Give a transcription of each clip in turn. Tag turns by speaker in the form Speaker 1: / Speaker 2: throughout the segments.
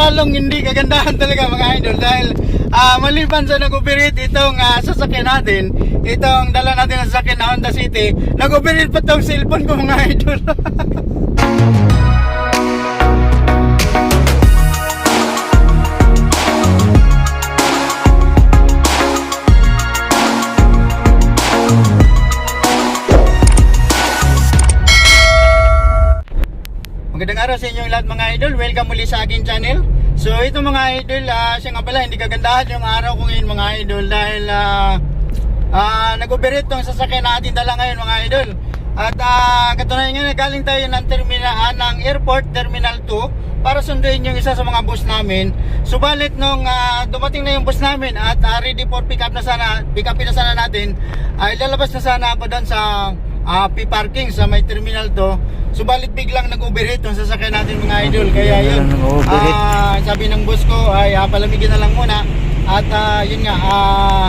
Speaker 1: lalong hindi kagandahan talaga mga idol dahil ah, maliban sa nag-operate itong ah, sasakyan natin, itong dala natin na sasakyan na Honda City, nag-operate pa itong cellphone ko mga idol. Magandang araw sa inyong lahat mga idol. Welcome muli sa akin channel. So ito mga idol, ah, siya nga pala hindi kagandahan yung araw ko ngayon mga idol dahil ah, ah, nag-operate tong sasakyan natin dala ngayon mga idol. At uh, katunayan nga galing tayo ng terminal ng airport terminal 2 para sunduin yung isa sa mga bus namin. Subalit nung ah, dumating na yung bus namin at ah, ready for pick up na sana, pick up na sana natin, ay lalabas na sana ako doon sa ah, P-parking sa may terminal to. Subalit biglang nag-overheat yung sasakyan natin mga idol. Kaya yun, ah, sabi ng boss ko ay ah, palamigin na lang muna. At ah, yun nga, ah,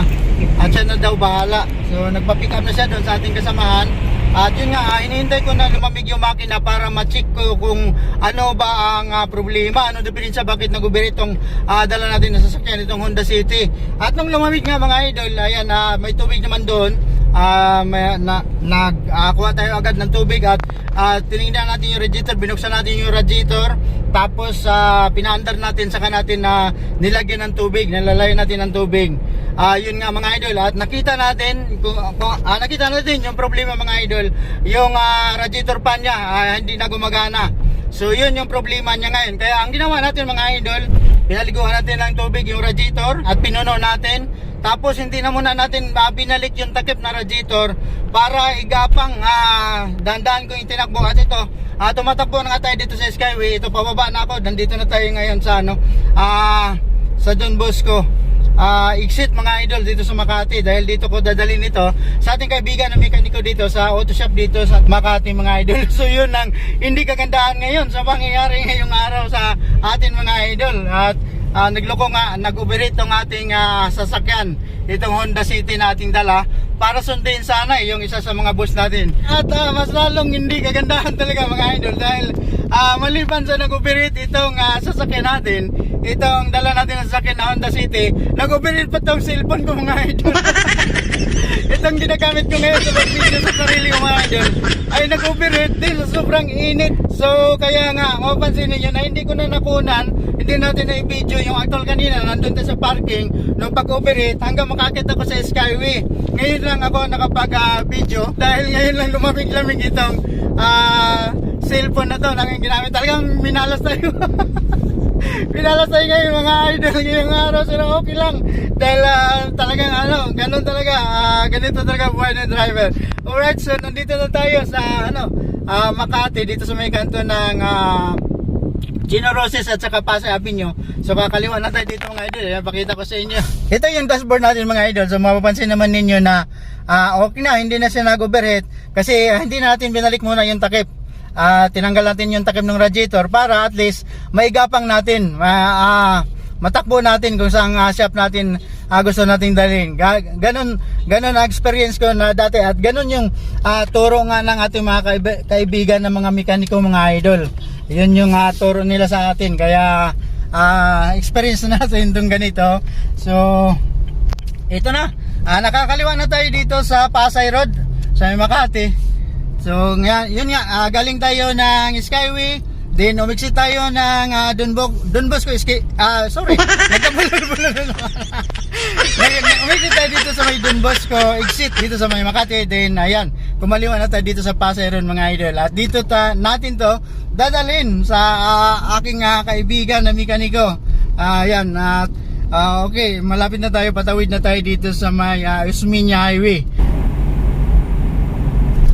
Speaker 1: at siya na daw bahala. So nagpa-pick up na siya doon sa ating kasamahan. At yun nga, ah, hinihintay ko na lumamig yung makina para ma-check ko kung ano ba ang ah, problema, ano diferensya, bakit nag-overheat itong ah, dala natin na sasakyan, itong Honda City. At nung lumamig nga mga idol, ayan, ah, may tubig naman doon. Ah, may, na, nagkuha tayo agad ng tubig at ah, tinignan natin yung radiator, binuksan natin yung radiator, tapos ah, pinaandar natin saka natin na nilagyan ng tubig, nilalayan natin ng tubig. Ah, yun nga mga idol at nakita natin kung, kung- ah, nakita natin yung problema mga idol, yung ah, radiator pan niya ah, hindi na gumagana. So yun yung problema niya ngayon. Kaya ang ginawa natin mga idol, pinaliguan natin ng tubig yung radiator at pinuno natin. Tapos hindi na muna natin uh, binalik yung takip na radiator para igapang uh, dandan ko yung tinakbo at ito. ah tumatakbo na nga tayo dito sa Skyway. Ito pababa na ako. Nandito na tayo ngayon sa ano ah sa Don Bosco. Ah, exit mga idol dito sa Makati dahil dito ko dadalhin ito sa ating kaibigan na mekaniko dito sa auto shop dito sa Makati mga idol. So yun ang hindi kagandahan ngayon sa pangyayari ngayong araw sa atin mga idol. At ah, nagloko nga, nag-operate tong ating ah, sasakyan, itong Honda City nating dala para sundin sana eh, yung isa sa mga bus natin. At ah, mas lalong hindi kagandahan talaga mga idol dahil ah, maliban sa nag-operate itong ah, sasakyan natin, itong dala natin na sasakyan na Honda City, nag-operate pa tong cellphone ko mga idol. itong ginagamit ko ngayon sa pag-video sa sarili ko mga idol ay nag-operate din sa sobrang init. So kaya nga, mapapansin ninyo na hindi ko na nakunan, hindi natin na i-video yung actual kanina, nandun sa parking, nung pag-operate hanggang makakit ako sa Skyway. Ngayon lang ako nakapag-video dahil ngayon lang lumamig-lamig itong ah, cellphone na to na ginamit. Talagang minalas tayo. Pinalas tayo ngayon mga idol ngayong araw sila okay lang dahil ah, talagang ano ganun talaga ah, ganito talaga buhay ng driver alright so nandito na tayo sa ano ah, Makati dito sa may kanto ng ah, Gino Roses at saka Pasay Avenue. So kakaliwa na tayo dito mga idol. Pakita ko sa inyo. Ito yung dashboard natin mga idol. So mapapansin naman ninyo na ah, okay na. Hindi na siya nag-overheat kasi ah, hindi natin binalik muna yung takip. Ah, tinanggal natin yung takip ng radiator para at least maigapang natin ma- ah, matakbo natin kung saan ah, shop natin ah, gusto nating dalhin. Ga- ganon ganon ang experience ko na dati. At ganon yung ah, turo nga ng ating mga kaib- kaibigan ng mga mekaniko mga idol. Yun yung ah, turo nila sa atin. Kaya ah, experience natin itong ganito. So ito na. Ah, nakakaliwa na tayo dito sa Pasay Road sa Makati. So, nga, yun nga, ah, galing tayo ng Skyway, then umixit tayo ng uh, Don, Bo- Don Bosco, Ski, ah, sorry, nagkabulol-bulol na naman. Nag- nag- umixit tayo dito sa may Don Bosco, exit dito sa may Makati, then ayan, kumaliwa na tayo dito sa Pasay Road mga idol. At dito ta, natin to, dadalhin sa ah, aking ah, kaibigan na mekaniko. Ah, ayan, at ah, okay, malapit na tayo, patawid na tayo dito sa may uh, Usminya Highway.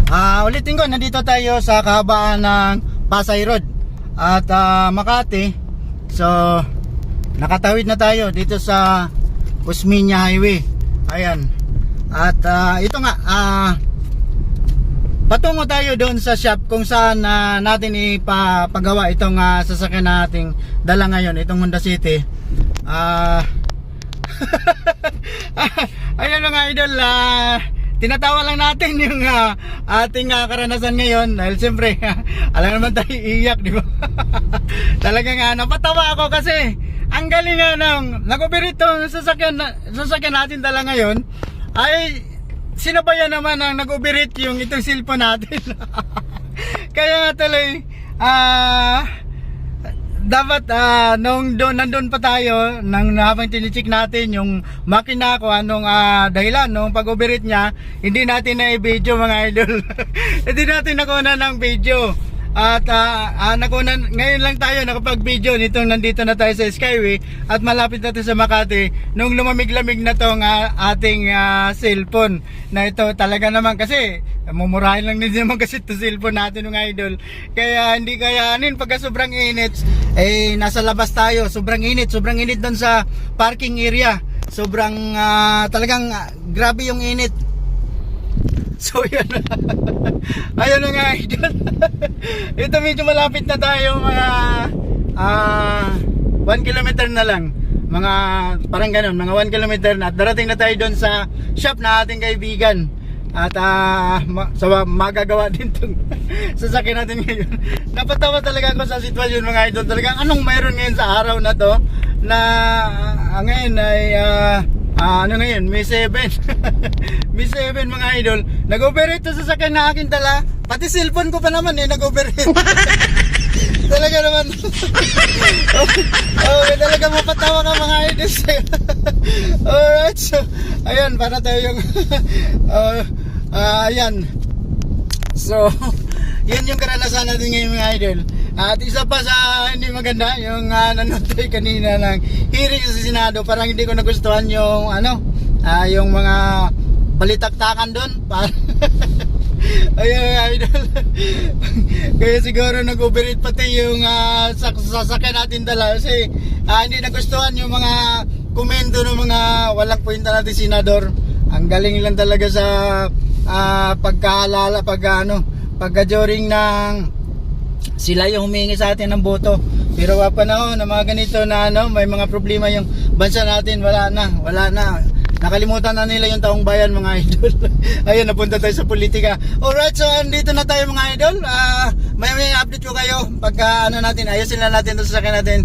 Speaker 1: Ah, ulitin ko, nandito tayo sa kahabaan ng Pasay Road at ah, Makati. So, nakatawid na tayo dito sa Usminya Highway. Ayan. At ah, ito nga, ah, patungo tayo doon sa shop kung saan ah, natin ipapagawa itong ah, sasakyan nating dala ngayon, itong Honda City. Ah, Ayan mga idol, ah, tinatawa lang natin yung ah, ating ah, karanasan ngayon dahil siyempre alam naman tayo iiyak di ba? Talaga nga napatawa ako kasi ang galing nga ng tong sasakyan, sasakyan natin dala ngayon ay sinabayan naman ang nag-operate yung itong cellphone natin? Kaya nga tuloy ah dapat ah, nung doon nandun pa tayo nang habang tinichik natin yung makina ko anong ah, dahilan nung pag-operate niya hindi natin na i-video mga idol. Hindi natin nakuha ng video at ah, ah, nakuha ngayon lang tayo nakapag-video nitong nandito na tayo sa Skyway at malapit na tayo sa Makati nung lumamig-lamig na tong ah, ating ah, cellphone na ito. Talaga naman kasi mumurahin lang din naman kasi ito cellphone natin ng idol. Kaya hindi kayanin pagka sobrang init eh nasa labas tayo. Sobrang init sobrang init doon sa parking area. Sobrang ah, talagang ah, grabe yung init So yan Ayun na nga idol. Ito medyo malapit na tayo mga ah 1 kilometer na lang. Mga parang ganun mga 1 kilometer na. At darating na tayo doon sa shop na ating kaibigan. At ah ma- sa magagawa din tong sasakyan natin ngayon. Napatawa talaga ako sa sitwasyon mga idol. Talagang anong mayroon ngayon sa araw na to na ah, ngayon ay ah, ah, ano ngayon? May 7 may 7 mga idol. Nag-operate to sa sasakyan na akin dala. Pati cellphone ko pa naman eh. Nag-operate talaga naman. Oh, talaga mapatawa ka mga idol. Alright so ayan para tayo yung uh, ah, ayan. So yun yung karanasan natin ngayon mga idol at isa pa sa hindi maganda yung uh, nanonood tayo kanina ng hearing sa Senado parang hindi ko nagustuhan yung ano ah, yung mga balitaktakan doon Ayun idol. Kaya siguro nag-operate pati yung uh, sasakyan natin dala kasi ah, hindi nagustuhan yung mga komento ng mga walang kwenta natin senador. Ang galing lang talaga sa ah, pagkaalala pag ano, pagka during ng sila yung humingi sa atin ng boto. Pero wa panahon na mga ganito na ano, may mga problema yung bansa natin, wala na, wala na. Nakalimutan na nila yung taong bayan mga idol. Ayun, napunta tayo sa politika. Alright, so andito na tayo mga idol. Ah, may may update ko kayo pagka ano natin, ayusin na natin ito sa akin natin.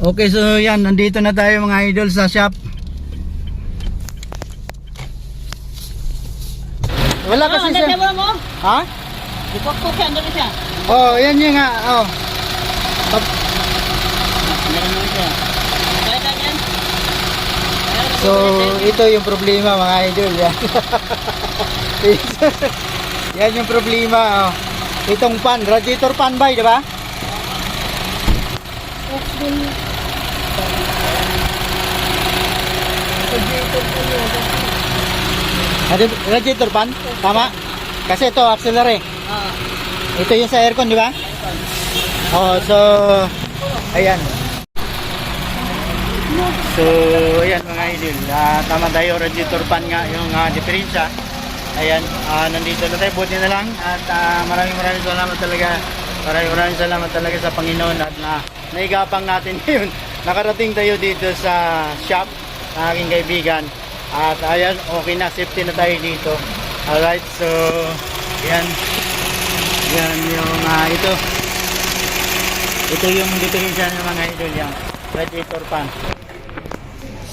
Speaker 1: Okay, so yan, nandito na tayo mga idol sa shop. Wala kasi
Speaker 2: Ah,
Speaker 1: siya.
Speaker 2: dalawa mo.
Speaker 1: Ha?
Speaker 2: Ipokpok siya, andun siya.
Speaker 1: Oh, yan yung nga. Oh.
Speaker 2: Dyan.
Speaker 1: So, ito yung problema mga idol. Yan, yan yung problema. Oh. Itong pan, radiator pan ba, di ba? Radi- Radiator pan? Tama? Kasi ito, auxiliary.
Speaker 2: Oo.
Speaker 1: Ito yung sa aircon, di ba? Oh, so ayan. So, ayan mga idol. Ah, tama tayo, radiator fan nga yung uh, diferensya. Ayan, ah, nandito na tayo. Buti na lang. At ah, maraming maraming salamat talaga. Maraming maraming salamat talaga sa Panginoon at na naigapang natin ngayon. Nakarating tayo dito sa shop ng aking kaibigan. At ayan, okay na. Safety na tayo dito. Alright, so ayan. Yan yung ah, ito. Ito yung diferensya ng mga idol yan. Radiator fan.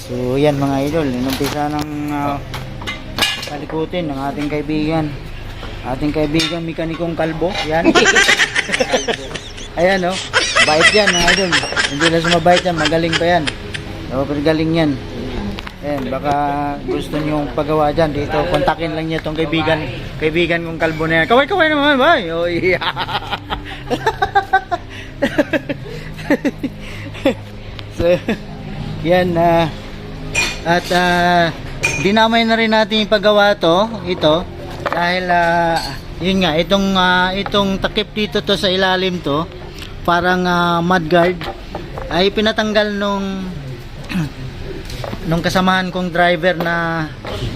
Speaker 1: So yan mga idol, inumpisa ng uh, kalikutin ng ating kaibigan. Ating kaibigan mekanikong kalbo. Yan. Ayan oh. Bait yan mga idol. Hindi na sumabait yan, magaling pa yan. Super galing yan. Ayan, baka gusto niyo pagawa dyan dito. Kontakin lang niya tong kaibigan, kaibigan kong kalbo na yan. Kaway-kaway naman ba? Oh, yeah. so, yan na at ah, dinamay na rin natin yung paggawa to, ito dahil ah, yun nga itong ah, itong takip dito to sa ilalim to parang uh, mudguard ay pinatanggal nung nung kasamahan kong driver na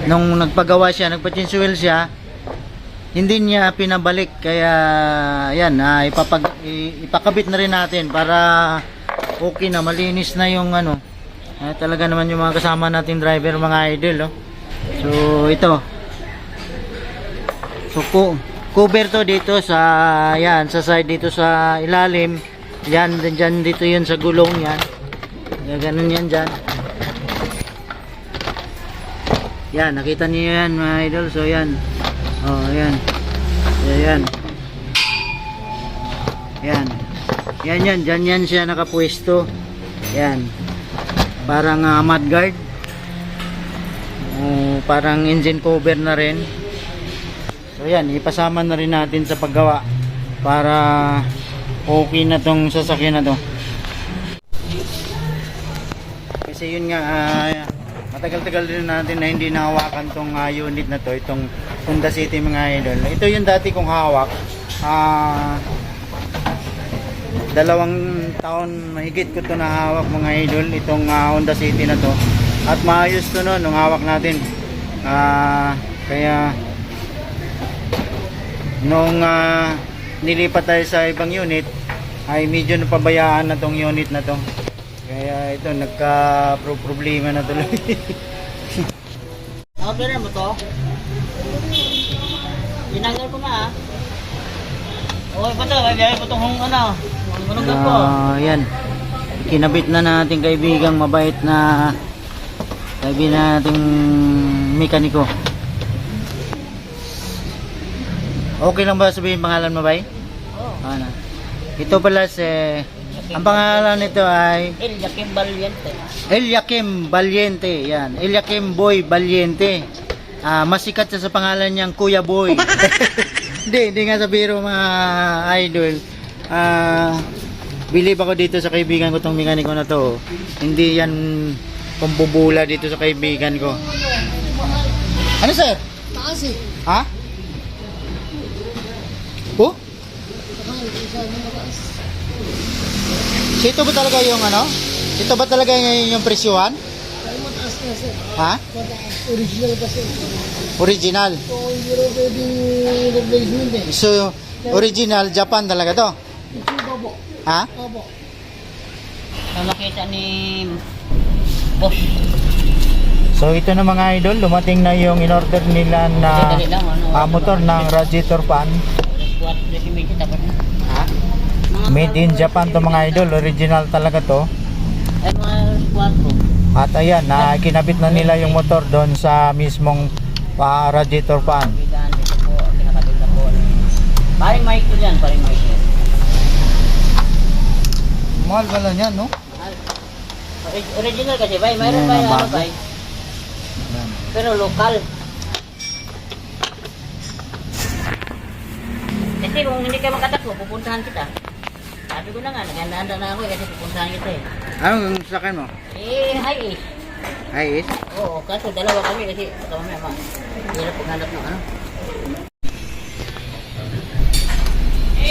Speaker 1: nung nagpagawa siya, nagpa-change siya hindi niya pinabalik kaya yan ah, ipapag, ipakabit na rin natin para okay na malinis na yung ano Eh, talaga naman yung mga kasama nating driver mga idol. Oh. So ito. So co- cover to dito sa yan sa side dito sa ilalim. Yan dyan dito yun sa gulong. Yan, ganun yan dyan. Yan, nakita niyo yan mga idol. So yan. Oh, yan. So, yan. Yan. Yan yan, dyan yan siya nakapwesto. Yan. Parang uh, mudguard. Oh, parang engine cover na rin. So yan, ipasama na rin natin sa paggawa para okay na tong sasakyan na to. Kasi yun nga, ah, matagal-tagal din natin na hindi nahawakan tong ah, unit na to, itong Honda City mga idol. Ito yung dati kong hawak. Ah, dalawang taon mahigit ko to nahawak mga idol, itong ah, Honda City na to. At maayos to no, nung hawak natin. Ah, kaya nung ah, nilipat tayo sa ibang unit ay medyo napabayaan na tong unit na to kaya ito nagka pro problema na tuloy
Speaker 2: Okay na mo to? Tinanggal ko na ah. Okay pa to, may biyahe po itong ano. Ang manugan ko.
Speaker 1: Ah, yan kinabit na nating kaibigang mabait na kaibigan nating mekaniko okay lang ba sabihin pangalan mo bay?
Speaker 2: Oh.
Speaker 1: ano ito pala si ang pangalan nito ay
Speaker 2: El Yakim Valiente.
Speaker 1: Eliakim Valiente, yan. Eliakim Boy Valiente. Ah, masikat siya sa pangalan niyang Kuya Boy. Hindi, hindi nga sa biro mga idol. Ah, believe ako dito sa kaibigan ko tong mekaniko na to. Hindi yan pambubula dito sa kaibigan ko. Ano sir?
Speaker 2: Taas eh.
Speaker 1: Ha? Oh? So ito ba talaga yung ano? Ito ba talaga yung, yung presyuhan?
Speaker 2: Mataas na sir.
Speaker 1: Ha?
Speaker 2: Original kasi.
Speaker 1: Original.
Speaker 2: So, hindi rin pwedeng replacement eh.
Speaker 1: So, original Japan talaga to.
Speaker 2: Ito ba po?
Speaker 1: Ha?
Speaker 2: Opo. Na nakita ni boss.
Speaker 1: So ito na mga idol, dumating na yung in-order nila na
Speaker 2: Dali lang, ano,
Speaker 1: motor ng radiator fan. Ha? Made in Japan to mga idol, original talaga to.
Speaker 2: Ay mga 4.
Speaker 1: At ayan, na kinabit na nila yung motor doon sa mismong ah, radiator fan.
Speaker 2: Paring mic ko yan, paring mic ko.
Speaker 1: Mahal pala niyan, no?
Speaker 2: Ori- Original kasi, bay. Mayroon ba
Speaker 1: ang
Speaker 2: ano, bay? Pero lokal. Kasi kung hindi ka makatakbo, pupuntahan kita. Sabi ko na nga, naganda na ako eh, kasi pupuntahan kita eh.
Speaker 1: Anong sakyan mo?
Speaker 2: Eh, hi eh.
Speaker 1: Ay, is?
Speaker 2: Oo, kaso dalawa kami kasi baka mamaya ma. Hirap paghanap ng ano.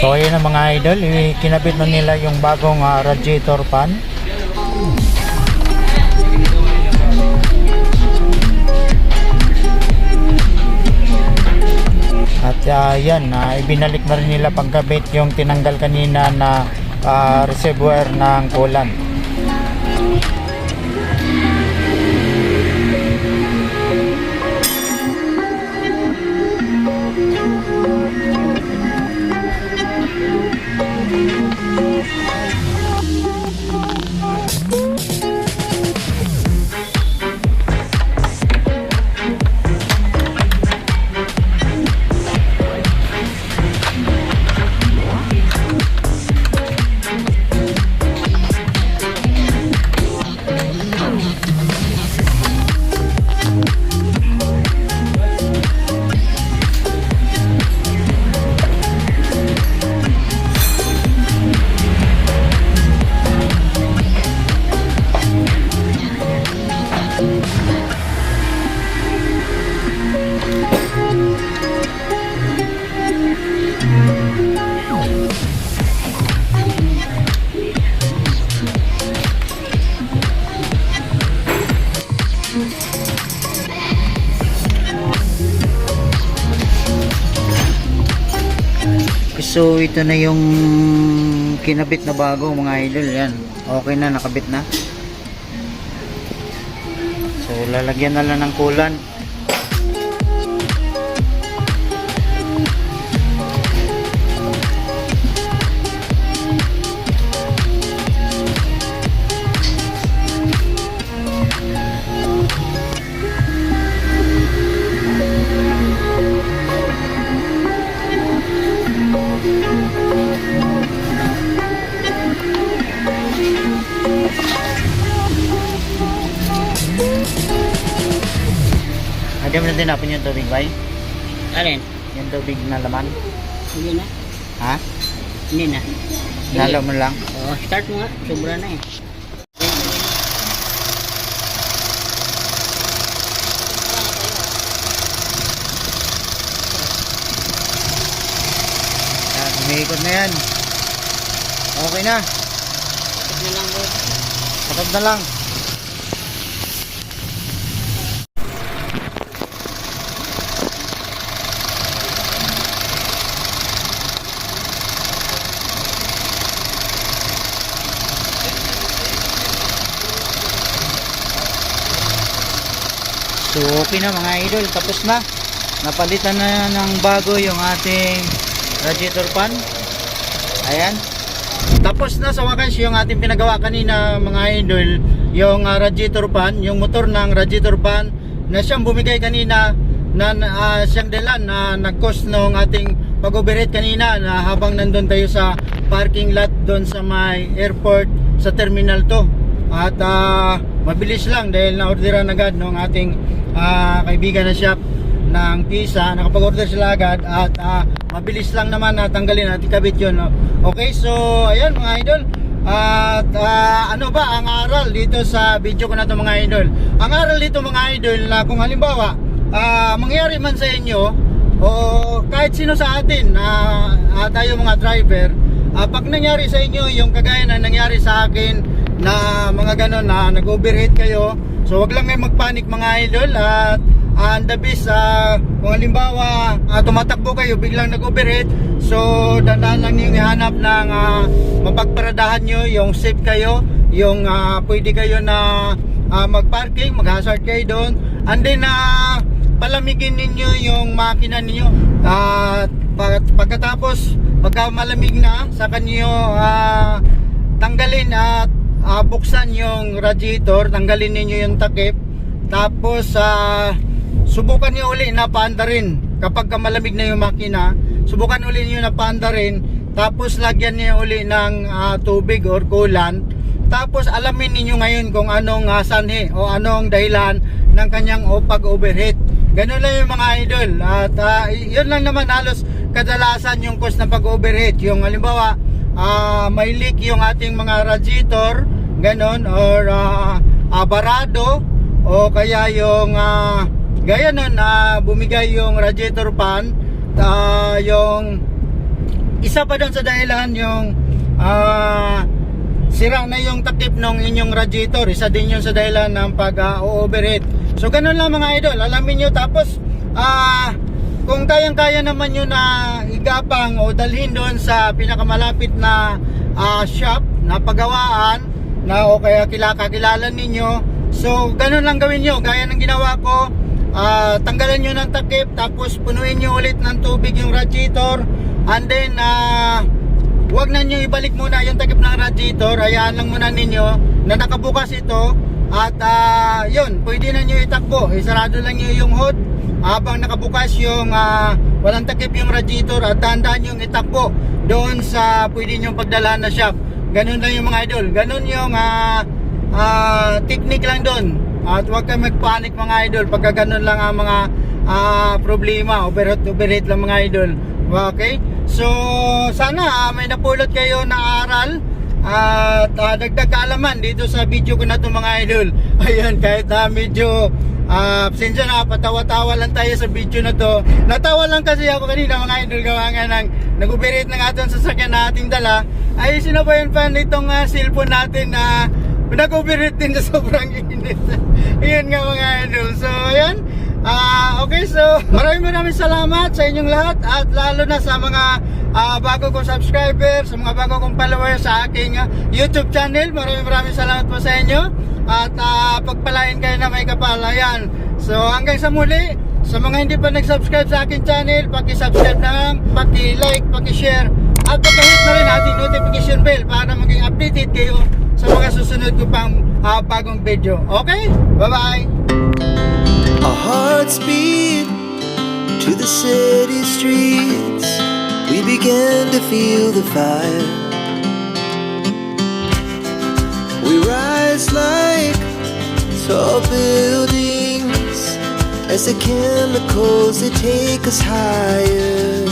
Speaker 1: So ayun na mga idol, i- kinabit na nila yung bagong ah, radiator fan. At ah, yan, ah, ibinalik na rin nila pagkabit yung tinanggal kanina na ah, reservoir ng coolant. So ito na yung kinabit na bago mga idol yan. Okay na nakabit na. So lalagyan na lang ng coolant. Mo na tinapin yung tubig, bay?
Speaker 2: Alin?
Speaker 1: Yung tubig na laman.
Speaker 2: Hindi na.
Speaker 1: Ha?
Speaker 2: Hindi na.
Speaker 1: Nalo mo lang.
Speaker 2: Oo, start mo nga. Sobra na eh.
Speaker 1: Umiikot na yan. Okay na.
Speaker 2: Start na lang.
Speaker 1: Takot na lang. So okay na mga idol, tapos na. Napalitan na ng bago yung ating radiator fan. Ayan. Tapos na sa wakas yung ating pinagawa kanina mga idol, yung ah, radiator fan, yung motor ng radiator fan na siyang bumigay kanina na ah, siyang dalan na nag-cost nung ating pag-overhead kanina na habang nandun tayo sa parking lot doon sa may airport sa terminal 2 at ah, mabilis lang dahil na-orderan agad ng ating ah, kaibigan na shop ng pizza nakapag-order sila agad at ah, mabilis lang naman na tanggalin at ikabit yun okay so ayan mga idol. At ah, ano ba ang aral dito sa video ko na to mga idol? Ang aral dito mga idol na kung halimbawa ah, mangyari man sa inyo o kahit sino sa atin na ah, tayo mga driver ah, pag nangyari sa inyo yung kagaya na nangyari sa akin na mga ganon na nag-overheat kayo so wag lang kayo magpanik mga idol at uh, the best ah, kung halimbawa ah, tumatakbo kayo biglang nag-overheat so dandaan lang yung ihanap ng ah, mapagparadahan nyo yung safe kayo yung ah, pwede kayo na ah, mag-parking mag-hazard kayo doon and then ah, palamigin ninyo yung makina ninyo at pag- pagkatapos pagka malamig na sa kanyo ah, tanggalin at ah, buksan yung radiator tanggalin ninyo yung takip tapos ah, subukan niyo uli na paanda rin kapag ka malamig na yung makina subukan uli niyo na paanda rin tapos lagyan niyo uli ng ah, tubig or coolant tapos alamin ninyo ngayon kung anong ah, sanhi o anong dahilan ng kanyang o pag-overheat. Ganun lang yung mga idol. At y- yun lang naman halos kadalasan yung cause ng pag-overheat. Yung halimbawa, ah, may leak yung ating mga radiator, ganun, or ah, ah, barado, o kaya yung ah, gaya nun na bumigay yung radiator fan, ah, yung isa pa doon sa dahilan yung ah, sira na yung takip ng inyong radiator. Isa din yun sa dahilan ng pag-overheat. so ganun lang mga idol. Alamin nyo tapos ah kung kayang-kaya naman nyo na igapang o dalhin doon sa pinakamalapit na ah, shop na pagawaan na o kaya kilakakilala ninyo. So ganun lang gawin nyo. Gaya ng ginawa ko. Ah, tanggalan nyo ng takip tapos punuin nyo ulit ng tubig yung radiator and then ah Huwag na nyo ibalik muna yung takip ng radiator. Hayaan lang muna ninyo na nakabukas ito. At ah, yun, pwede na nyo itakbo. Isarado lang nyo yung hood habang nakabukas yung ah, walang takip yung radiator at dahan-dahan yung itakbo doon sa pwede nyo pagdalahan na shop. Ganun lang yung mga idol. Ganun yung ah, ah, technique lang doon. At huwag kayo magpanik mga idol pagka ganun lang ang mga ah, problema. Overheat, overheat lang mga idol. Okay? So, sana ah, may napulot kayo na aral at ah, dagdag kaalaman dito sa video ko na to mga idol. Ayan, kahit na medyo ah, pasensya na, patawa-tawa lang tayo sa video na to. Natawa lang kasi ako kanina mga idol gawa nga ng nag-operate ng ating sasakyan na ating dala. Ay, sino ba yun fan itong ah, cellphone natin na nag-operate din sa sobrang init. Ayan nga mga idol. So, ayan. Ah, okay, so maraming maraming salamat sa inyong lahat at lalo na sa mga ah, bago kong subscriber, sa mga bago kong followers sa aking ah, YouTube channel. Maraming maraming salamat po sa inyo. at ah, pagpalain kayo na may kapalayan. So hanggang sa muli, sa mga hindi pa nag-subscribe sa akin channel, paki-subscribe na lang, paki-like, paki-share, at paki-hit na rin ating notification bell para maging updated kayo sa mga susunod ko pang ah, bagong video. Okay? Bye-bye!
Speaker 3: Our hearts beat to the city streets. We began to feel the fire. We rise like tall buildings as the chemicals they take us higher.